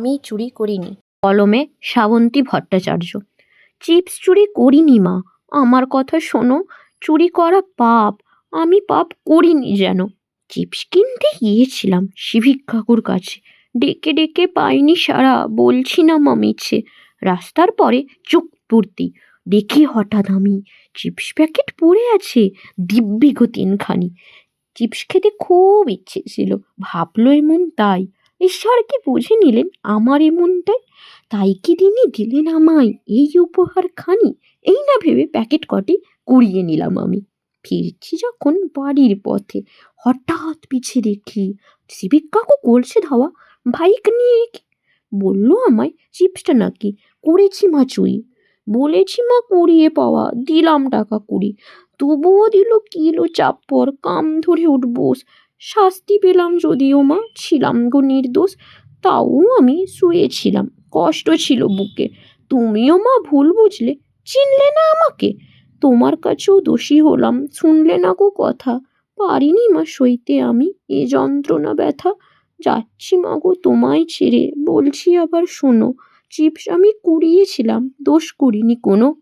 আমি চুরি করিনি। কলমে শ্রাবন্তী ভট্টাচার্য। চিপস চুরি করিনি মা। আমার কথা শোনো, চুরি করা পাপ। আমি পাপ করিনি যেন। চিপস কিনতে গিয়েছিলাম শিভিক কাকুর কাছে। ডেকে ডেকে পাইনি সারা, বলছি না মা মিছে। রাস্তার পরে চুপ পূর্তি দেখি হঠাৎ আমি চিপস প্যাকেট পড়ে আছে দিব্যি গো তিনখানি। চিপস খেতে খুব ইচ্ছে ছিল। ভাবলো এমন তাই। ঈশ্বর কি বুঝে নিলেন আমার এমনটাই? তাই কি তিনি দিলেন আমায় এই উপহার খানি এই না ভেবে প্যাকেট কটি কুড়িয়ে নিলাম আমি। ফিরছি যখন বাড়ির পথে। হঠাৎ পিছে দেখি সিভিক কাকু করছে ধাওয়া বাইক নিয়ে বলল আমায়, চিপসটা নাকি করেছি মা চুই বলেছি মা কুড়িয়ে পাওয়া, দিলাম টাকা কুড়ি। তবুও দিল কিলো চাপ্পর কাম ধরে উঠবোস। শাস্তি পেলাম যদিও মা, ছিলাম গো নির্দোষ, তাও আমি শুয়েছিলাম। কষ্ট ছিল বুকে। তুমিও মা ভুল বুঝলে, চিনলে না আমাকে? তোমার কাছেও দোষী হলাম, শুনলে না গো কথা। পারিনি মা সইতে আমি, এ যন্ত্রণা ব্যথা। যাচ্ছি মা গো তোমায় ছেড়ে, বলছি আবার শোনো, চিপস আমি কুড়িয়েছিলাম, দোষ করিনি কোনো।